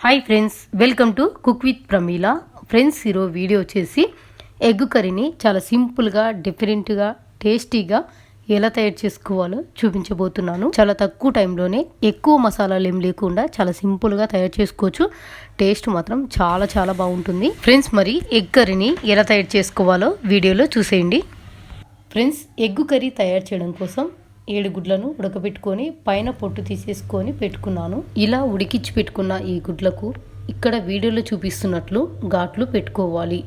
Hi friends welcome to cook with Pramila friends ఈరోజు video వచ్చేసి egg కర్రీని చాలా సింపుల్గా డిఫరెంట్గా టేస్టీగా ఎలా తయారు చేసుకోవాలో చూపించబోతున్నాను. చాలా తక్కువ టైంలోనే ఎక్కువ మసాలాలు ఏం లేకుండా చాలా సింపుల్గా తయారు చేసుకోవచ్చు. టేస్ట్ మాత్రం చాలా చాలా బాగుంటుంది. ఫ్రెండ్స్ మరి ఎగ్ కర్రీని ఎలా తయారు చేసుకోవాలో వీడియోలో చూసేయండి. ఫ్రెండ్స్ ఎగ్గు కర్రీ తయారు చేయడం కోసం ఏడు గుడ్లను ఉడకబెట్టుకొని పైన పొట్టు తీసేసుకొని పెట్టుకున్నాను. ఇలా ఉడికించి పెట్టుకున్న ఈ గుడ్లకు ఇక్కడ వీడియోలో చూపిస్తున్నట్లు ఘాట్లు పెట్టుకోవాలి.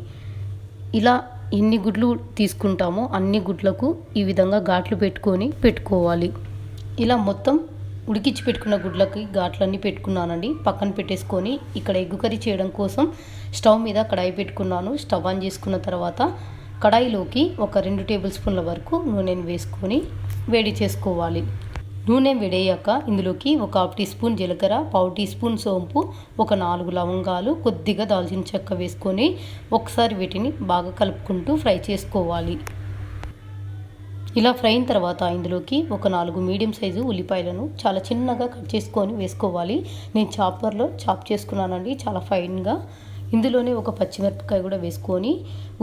ఇలా ఎన్ని గుడ్లు తీసుకుంటామో అన్ని గుడ్లకు ఈ విధంగా ఘాట్లు పెట్టుకొని పెట్టుకోవాలి. ఇలా మొత్తం ఉడికిచ్చి పెట్టుకున్న గుడ్లకి ఘాట్లన్నీ పెట్టుకున్నానండి. పక్కన పెట్టేసుకొని ఇక్కడ ఎగ్గు కర్రీ చేయడం కోసం స్టవ్ మీద కడాయి పెట్టుకున్నాను. స్టవ్ ఆన్ చేసుకున్న తర్వాత కడాయిలోకి ఒక రెండు టేబుల్ స్పూన్ల వరకు నూనెను వేసుకొని వేడి చేసుకోవాలి. నూనె వేడయ్యాక ఇందులోకి ఒక హాఫ్ టీ స్పూన్ జీలకర్ర పావు టీ స్పూన్ సోంపు ఒక నాలుగు లవంగాలు కొద్దిగా దాల్చిన చెక్క వేసుకొని ఒకసారి వీటిని బాగా కలుపుకుంటూ ఫ్రై చేసుకోవాలి. ఇలా ఫ్రై అయిన తర్వాత ఇందులోకి ఒక నాలుగు మీడియం సైజు ఉల్లిపాయలను చాలా చిన్నగా కట్ చేసుకొని వేసుకోవాలి. నేను చాపర్లో చాప్ చేసుకున్నానండి చాలా ఫైన్గా ఇందులోనే ఒక పచ్చిమిరపకాయ కూడా వేసుకొని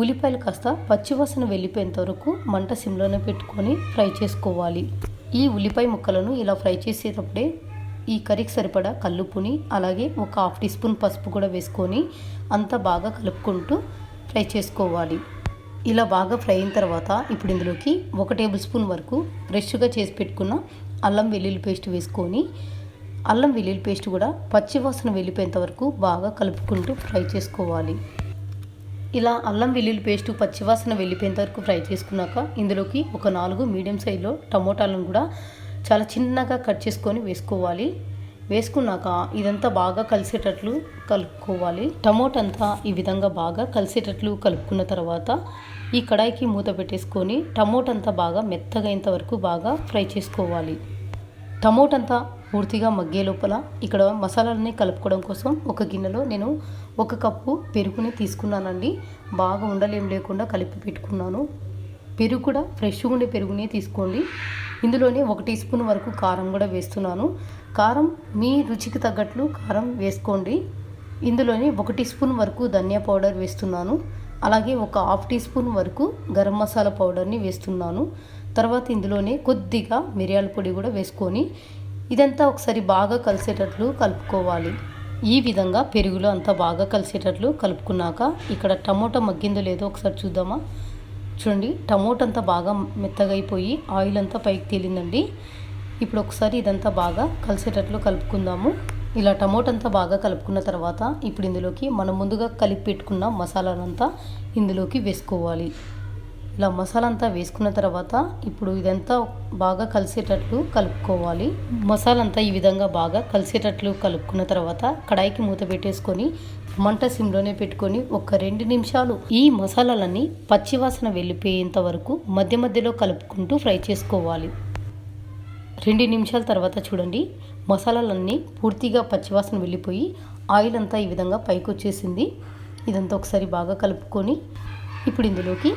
ఉల్లిపాయలు కాస్త పచ్చివాసన వెళ్ళిపోయేంత వరకు మంట సిమ్లోనే పెట్టుకొని ఫ్రై చేసుకోవాలి. ఈ ఉల్లిపాయ ముక్కలను ఇలా ఫ్రై చేసేటప్పుడే ఈ కర్రీకి సరిపడా కల్లుపుని అలాగే ఒక హాఫ్ టీ స్పూన్ పసుపు కూడా వేసుకొని అంతా బాగా కలుపుకుంటూ ఫ్రై చేసుకోవాలి. ఇలా బాగా ఫ్రై అయిన తర్వాత ఇప్పుడు ఇందులోకి ఒక టేబుల్ స్పూన్ వరకు ఫ్రెష్గా చేసి పెట్టుకున్న అల్లం వెల్లుల్లి పేస్ట్ వేసుకొని అల్లం వెల్లుల్లి పేస్ట్ కూడా పచ్చివాసన వెళ్ళిపోయేంత వరకు బాగా కలుపుకుంటూ ఫ్రై చేసుకోవాలి. ఇలా అల్లం వెల్లుల్లి పేస్ట్ పచ్చివాసన వెళ్ళిపోయేంత వరకు ఫ్రై చేసుకున్నాక ఇందులోకి ఒక నాలుగు మీడియం సైజులో టమోటాలను కూడా చాలా చిన్నగా కట్ చేసుకొని వేసుకోవాలి. వేసుకున్నాక ఇదంతా బాగా కలిసేటట్లు కలుపుకోవాలి. టమోటా అంతా ఈ విధంగా బాగా కలిసేటట్లు కలుపుకున్న తర్వాత ఈ కడాయికి మూత పెట్టేసుకొని టమోటా అంతా బాగా మెత్తగా వరకు బాగా ఫ్రై చేసుకోవాలి. టమోటా అంతా పూర్తిగా మగ్గే లోపల ఇక్కడ మసాలాలని కలుపుకోవడం కోసం ఒక గిన్నెలో నేను ఒక కప్పు పెరుగుని తీసుకున్నానండి. బాగా ఉండలేం లేకుండా కలిపి పెట్టుకున్నాను. పెరుగు కూడా ఫ్రెష్గా ఉండే పెరుగునే తీసుకోండి. ఇందులోనే ఒక టీ స్పూన్ వరకు కారం కూడా వేస్తున్నాను. కారం మీ రుచికి తగ్గట్లు కారం వేసుకోండి. ఇందులోనే ఒక టీ స్పూన్ వరకు ధనియా పౌడర్ వేస్తున్నాను. అలాగే ఒక హాఫ్ టీ స్పూన్ వరకు గరం మసాలా పౌడర్ని వేస్తున్నాను. తర్వాత ఇందులోనే కొద్దిగా మిరియాల పొడి కూడా వేసుకొని ఇదంతా ఒకసారి బాగా కలిసేటట్లు కలుపుకోవాలి. ఈ విధంగా పెరుగులో అంతా బాగా కలిసేటట్లు కలుపుకున్నాక ఇక్కడ టమోటా మగ్గిందో లేదో ఒకసారి చూద్దామా? చూడండి టమోటా అంతా బాగా మెత్తగా అయిపోయి ఆయిల్ అంతా పైకి తేలిందండి. ఇప్పుడు ఒకసారి ఇదంతా బాగా కలిసేటట్లు కలుపుకుందాము. ఇలా టమోటా అంతా బాగా కలుపుకున్న తర్వాత ఇప్పుడు ఇందులోకి మనం ముందుగా కలిపి పెట్టుకున్న మసాలానంతా ఇందులోకి వేసుకోవాలి. ఇలా మసాలా అంతా వేసుకున్న తర్వాత ఇప్పుడు ఇదంతా బాగా కలిసేటట్లు కలుపుకోవాలి. మసాలా అంతా ఈ విధంగా బాగా కలిసేటట్లు కలుపుకున్న తర్వాత కడాయికి మూత పెట్టేసుకొని మంట సిమ్లోనే పెట్టుకొని ఒక రెండు నిమిషాలు ఈ మసాలాలన్నీ పచ్చివాసన వెళ్ళిపోయేంత వరకు మధ్య మధ్యలో కలుపుకుంటూ ఫ్రై చేసుకోవాలి. రెండు నిమిషాల తర్వాత చూడండి మసాలాలన్నీ పూర్తిగా పచ్చివాసన వెళ్ళిపోయి ఆయిల్ అంతా ఈ విధంగా పైకి వచ్చేసింది ఇదంతా ఒకసారి బాగా కలుపుకొని ఇప్పుడు ఇందులోకి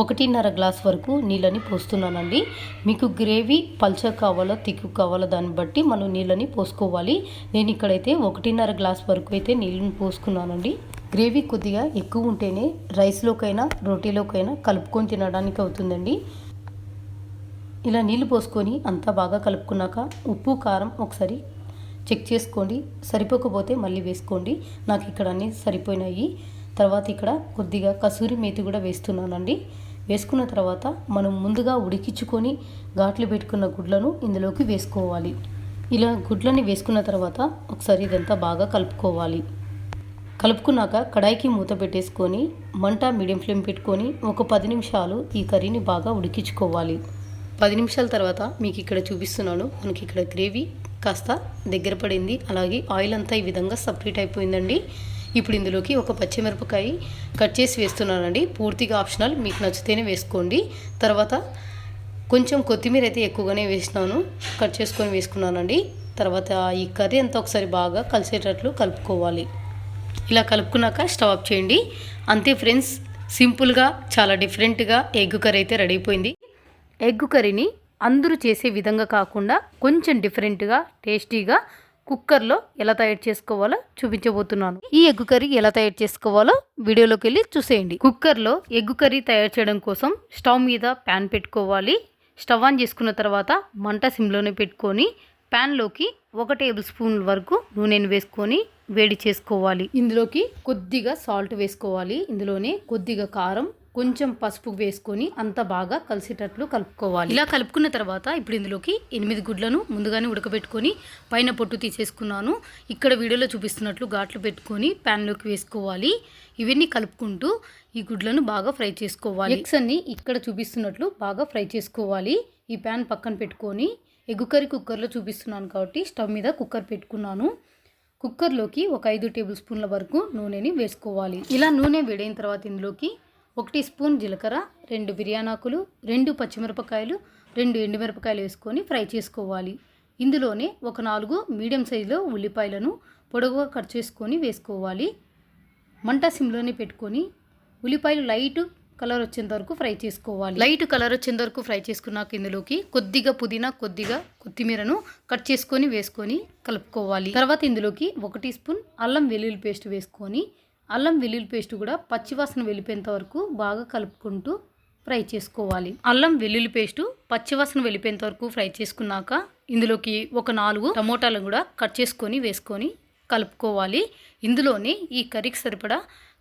ఒకటిన్నర గ్లాస్ వరకు నీళ్ళని పోస్తున్నానండి. మీకు గ్రేవీ పల్చ కావాలో తిక్కు కావాలో దాన్ని బట్టి మనం నీళ్ళని పోసుకోవాలి. నేను ఇక్కడైతే ఒకటిన్నర గ్లాస్ వరకు అయితే నీళ్ళని పోసుకున్నానండి. గ్రేవీ కొద్దిగా ఎక్కువ ఉంటేనే రైస్లోకైనా రోటీలోకైనా కలుపుకొని తినడానికి అవుతుందండి. ఇలా నీళ్ళు పోసుకొని అంతా బాగా కలుపుకున్నాక ఉప్పు కారం ఒకసారి చెక్ చేసుకోండి. సరిపోకపోతే మళ్ళీ వేసుకోండి. నాకు ఇక్కడ అన్నీ సరిపోయినాయి. తర్వాత ఇక్కడ కొద్దిగా కసూరి మేతి కూడా వేస్తున్నానండి. వేసుకున్న తర్వాత మనం ముందుగా ఉడికించుకొని ఘాట్లు పెట్టుకున్న గుడ్లను ఇందులోకి వేసుకోవాలి. ఇలా గుడ్లని వేసుకున్న తర్వాత ఒకసారి ఇదంతా బాగా కలుపుకోవాలి. కలుపుకున్నాక కడాయికి మూత పెట్టేసుకొని మంట మీడియం ఫ్లేమ్ పెట్టుకొని ఒక పది నిమిషాలు ఈ కర్రీని బాగా ఉడికించుకోవాలి. పది నిమిషాల తర్వాత మీకు ఇక్కడ చూపిస్తున్నాను. మనకి ఇక్కడ గ్రేవీ కాస్త దగ్గర పడింది. అలాగే ఆయిల్ అంతా ఈ విధంగా సపరేట్ అయిపోయిందండి. ఇప్పుడు ఇందులోకి ఒక పచ్చిమిరపకాయ కట్ చేసి వేస్తున్నానండి. పూర్తిగా ఆప్షనల్ మీకు నచ్చితేనే వేసుకోండి. తర్వాత కొంచెం కొత్తిమీర అయితే ఎక్కువగానే వేసినాను కట్ చేసుకొని వేసుకున్నానండి. తర్వాత ఈ కర్రీ అంతా ఒకసారి బాగా కలిసేటట్లు కలుపుకోవాలి. ఇలా కలుపుకున్నాక స్టవ్ ఆఫ్ చేయండి. అంతే ఫ్రెండ్స్ సింపుల్గా చాలా డిఫరెంట్గా ఎగ్ కర్రీ అయితే రెడీ అయిపోయింది. ఎగ్ కర్రీని అందరూ చేసే విధంగా కాకుండా కొంచెం డిఫరెంట్గా టేస్టీగా కుక్కర్లో ఎలా తయారు చేసుకోవాలో చూపించబోతున్నాను. ఈ ఎగ్గు కర్రీ ఎలా తయారు చేసుకోవాలో వీడియోలోకి వెళ్ళి చూసేయండి. కుక్కర్లో ఎగ్గు కర్రీ తయారు చేయడం కోసం స్టవ్ మీద ప్యాన్ పెట్టుకోవాలి. స్టవ్ ఆన్ చేసుకున్న తర్వాత మంట సిమ్లోనే పెట్టుకొని ప్యాన్లోకి ఒక టేబుల్ స్పూన్ వరకు నూనెను వేసుకొని వేడి చేసుకోవాలి. ఇందులోకి కొద్దిగా సాల్ట్ వేసుకోవాలి. ఇందులోనే కొద్దిగా కారం కొంచెం పసుపు వేసుకొని అంత బాగా కలిసేటట్లు కలుపుకోవాలి. ఇలా కలుపుకున్న తర్వాత ఇప్పుడు ఇందులోకి ఎనిమిది గుడ్లను ముందుగానే ఉడకబెట్టుకొని పైన పొట్టు తీసేసుకున్నాను. ఇక్కడ వీడియోలో చూపిస్తున్నట్లు ఘాట్లు పెట్టుకొని ప్యాన్లోకి వేసుకోవాలి. ఇవన్నీ కలుపుకుంటూ ఈ గుడ్లను బాగా ఫ్రై చేసుకోవాలి. ఎగ్స్ అన్ని ఇక్కడ చూపిస్తున్నట్లు బాగా ఫ్రై చేసుకోవాలి. ఈ ప్యాన్ పక్కన పెట్టుకొని ఎగ్గు కర్రీ కుక్కర్లో చూపిస్తున్నాను కాబట్టి స్టవ్ మీద కుక్కర్ పెట్టుకున్నాను. కుక్కర్లోకి ఒక ఐదు టేబుల్ స్పూన్ల వరకు నూనెని వేసుకోవాలి. ఇలా నూనె వేడైన తర్వాత ఇందులోకి ఒకటి స్పూన్ జీలకర్ర రెండు బిర్యానాకులు రెండు పచ్చిమిరపకాయలు రెండు ఎండుమిరపకాయలు వేసుకొని ఫ్రై చేసుకోవాలి. ఇందులోనే ఒక నాలుగు మీడియం సైజులో ఉల్లిపాయలను పొడవుగా కట్ చేసుకొని వేసుకోవాలి. మంట సిమ్లోనే పెట్టుకొని ఉల్లిపాయలు లైట్ కలర్ వచ్చేంత వరకు ఫ్రై చేసుకోవాలి. లైట్ కలర్ వచ్చేంత వరకు ఫ్రై చేసుకున్నాక ఇందులోకి కొద్దిగా పుదీనా కొద్దిగా కొత్తిమీరను కట్ చేసుకొని వేసుకొని కలుపుకోవాలి. తర్వాత ఇందులోకి ఒక టీ స్పూన్ అల్లం వెల్లుల్లి పేస్ట్ వేసుకొని అల్లం వెల్లుల్లి పేస్ట్ కూడా పచ్చివాసన వెళ్ళిపోయేంత వరకు బాగా కలుపుకుంటూ ఫ్రై చేసుకోవాలి. అల్లం వెల్లుల్లి పేస్టు పచ్చివాసన వెళ్ళిపోయేంత వరకు ఫ్రై చేసుకున్నాక ఇందులోకి ఒక నాలుగు టమోటాలను కూడా కట్ చేసుకొని వేసుకొని కలుపుకోవాలి. ఇందులోనే ఈ కర్రీకి సరిపడా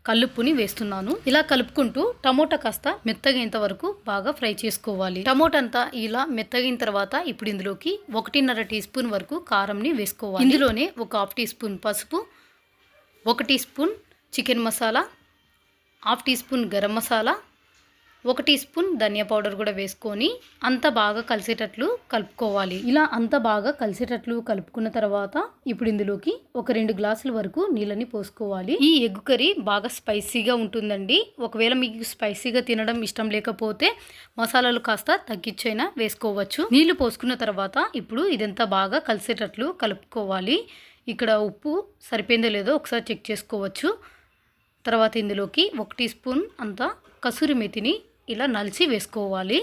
కల్లుప్పుని వేస్తున్నాను. ఇలా కలుపుకుంటూ టమోటా కాస్త మెత్తగైనంత వరకు బాగా ఫ్రై చేసుకోవాలి. టమోటా అంతా ఇలా మెత్తగైన తర్వాత ఇప్పుడు ఇందులోకి ఒకటిన్నర టీ స్పూన్ వరకు కారంని వేసుకోవాలి. ఇందులోనే ఒక హాఫ్ టీ స్పూన్ పసుపు ఒక teaspoon chicken masala half teaspoon garam masala ఒక టీ స్పూన్ ధనియా పౌడర్ కూడా వేసుకొని అంత బాగా కలిసేటట్లు కలుపుకోవాలి. ఇలా అంత బాగా కలిసేటట్లు కలుపుకున్న తర్వాత ఇప్పుడు ఇందులోకి ఒక రెండు గ్లాసుల వరకు నీళ్ళని పోసుకోవాలి. ఈ ఎగ్ కర్రీ బాగా స్పైసీగా ఉంటుందండి. ఒకవేళ మీకు స్పైసీగా తినడం ఇష్టం లేకపోతే మసాలాలు కాస్త తగ్గించైనా వేసుకోవచ్చు. నీళ్ళు పోసుకున్న తర్వాత ఇప్పుడు ఇదంతా బాగా కలిసేటట్లు కలుపుకోవాలి. ఇక్కడ ఉప్పు సరిపోయిందో లేదో ఒకసారి చెక్ చేసుకోవచ్చు. తర్వాత ఇందులోకి ఒక టీ స్పూన్ అంతా కసూరి మెతిని ఇలా నలిచి వేసుకోవాలి.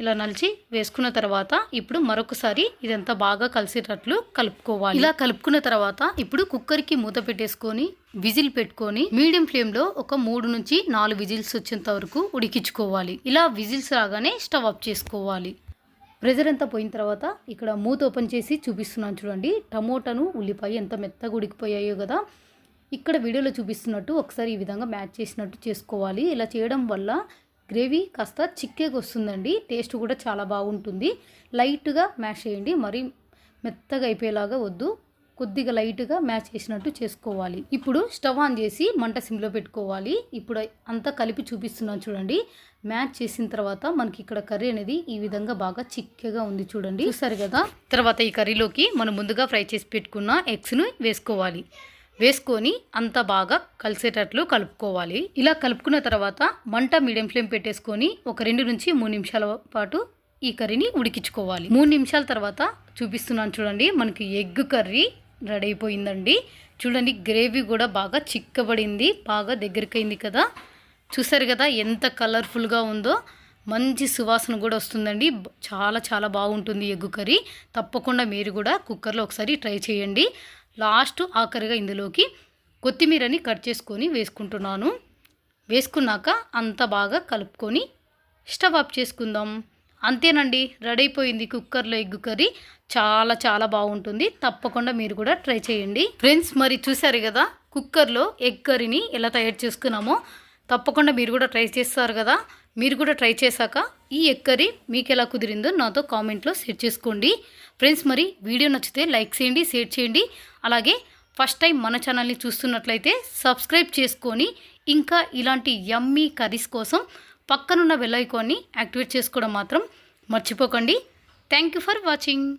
ఇలా నలిచి వేసుకున్న తర్వాత ఇప్పుడు మరొకసారి ఇదంతా బాగా కలిసేటట్లు కలుపుకోవాలి. ఇలా కలుపుకున్న తర్వాత ఇప్పుడు కుక్కర్కి మూత పెట్టేసుకొని విజిల్ పెట్టుకొని మీడియం ఫ్లేమ్లో ఒక మూడు నుంచి నాలుగు విజిల్స్ వచ్చేంత వరకు ఉడికించుకోవాలి. ఇలా విజిల్స్ రాగానే స్టవ్ ఆఫ్ చేసుకోవాలి. ప్రెజర్ అంతా పోయిన తర్వాత ఇక్కడ మూత ఓపెన్ చేసి చూపిస్తున్నాను చూడండి. టమోటాను ఉల్లిపాయ ఎంత మెత్తగా ఉడికిపోయాయో కదా. ఇక్కడ వీడియోలో చూపిస్తున్నట్టు ఒకసారి ఈ విధంగా మ్యాచ్ చేసినట్టు చేసుకోవాలి. ఇలా చేయడం వల్ల గ్రేవీ కాస్త చిక్కేగా వస్తుందండి. టేస్ట్ కూడా చాలా బాగుంటుంది. లైట్గా మ్యాష్ చేయండి. మరి మెత్తగా అయిపోయేలాగా వద్దు. కొద్దిగా లైట్గా మ్యాచ్ చేసినట్టు చేసుకోవాలి. ఇప్పుడు స్టవ్ ఆన్ చేసి మంట సిమ్లో పెట్టుకోవాలి. ఇప్పుడు అంతా కలిపి చూపిస్తున్నాను చూడండి. మ్యాచ్ చేసిన తర్వాత మనకి ఇక్కడ కర్రీ అనేది ఈ విధంగా బాగా చిక్కగా ఉంది చూడండి. చూసారు కదా? తర్వాత ఈ కర్రీలోకి మనం ముందుగా ఫ్రై చేసి పెట్టుకున్న ఎగ్స్ను వేసుకోవాలి. వేసుకొని అంత బాగా కలిసేటట్లు కలుపుకోవాలి. ఇలా కలుపుకున్న తర్వాత మంట మీడియం ఫ్లేమ్ పెట్టేసుకొని ఒక రెండు నుంచి మూడు నిమిషాల పాటు ఈ కర్రీని ఉడికించుకోవాలి. మూడు నిమిషాల తర్వాత చూపిస్తున్నాను చూడండి మనకి ఎగ్ కర్రీ రెడీ అయిపోయిందండి. చూడండి గ్రేవీ కూడా బాగా చిక్కబడింది బాగా దగ్గరికైంది కదా. చూసారు కదా ఎంత కలర్ఫుల్గా ఉందో. మంచి సువాసన కూడా వస్తుందండి. చాలా చాలా బాగుంటుంది ఎగ్గు కర్రీ. తప్పకుండా మీరు కూడా కుక్కర్లో ఒకసారి ట్రై చేయండి. లాస్ట్ ఆఖరిగా ఇందులోకి కొత్తిమీరని కట్ చేసుకొని వేసుకుంటున్నాను. వేసుకున్నాక అంత బాగా కలుపుకొని స్టవ్ ఆఫ్ చేసుకుందాం. అంతేనండి రెడీ అయిపోయింది కుక్కర్లో ఎగ్ కర్రీ. చాలా చాలా బాగుంటుంది. తప్పకుండా మీరు కూడా ట్రై చేయండి. ఫ్రెండ్స్ మరి చూసారు కదా కుక్కర్లో ఎగ్ కర్రీని ఎలా తయారు చేసుకున్నామో? తప్పకుండా మీరు కూడా ట్రై చేస్తారు కదా. మీరు కూడా ట్రై చేశాక ఈ ఎక్కరి మీకు ఎలా కుదిరిందో నాతో కామెంట్లో షేర్ చేసుకోండి. ఫ్రెండ్స్ మరి వీడియో నచ్చితే లైక్ చేయండి షేర్ చేయండి. అలాగే ఫస్ట్ టైం మన ఛానల్ని చూస్తున్నట్లయితే సబ్స్క్రైబ్ చేసుకొని ఇంకా ఇలాంటి యమ్మీ కర్రీస్ కోసం పక్కనున్న బెల్ ఐకాన్ని యాక్టివేట్ చేసుకోవడం మాత్రం మర్చిపోకండి. Thank you for watching.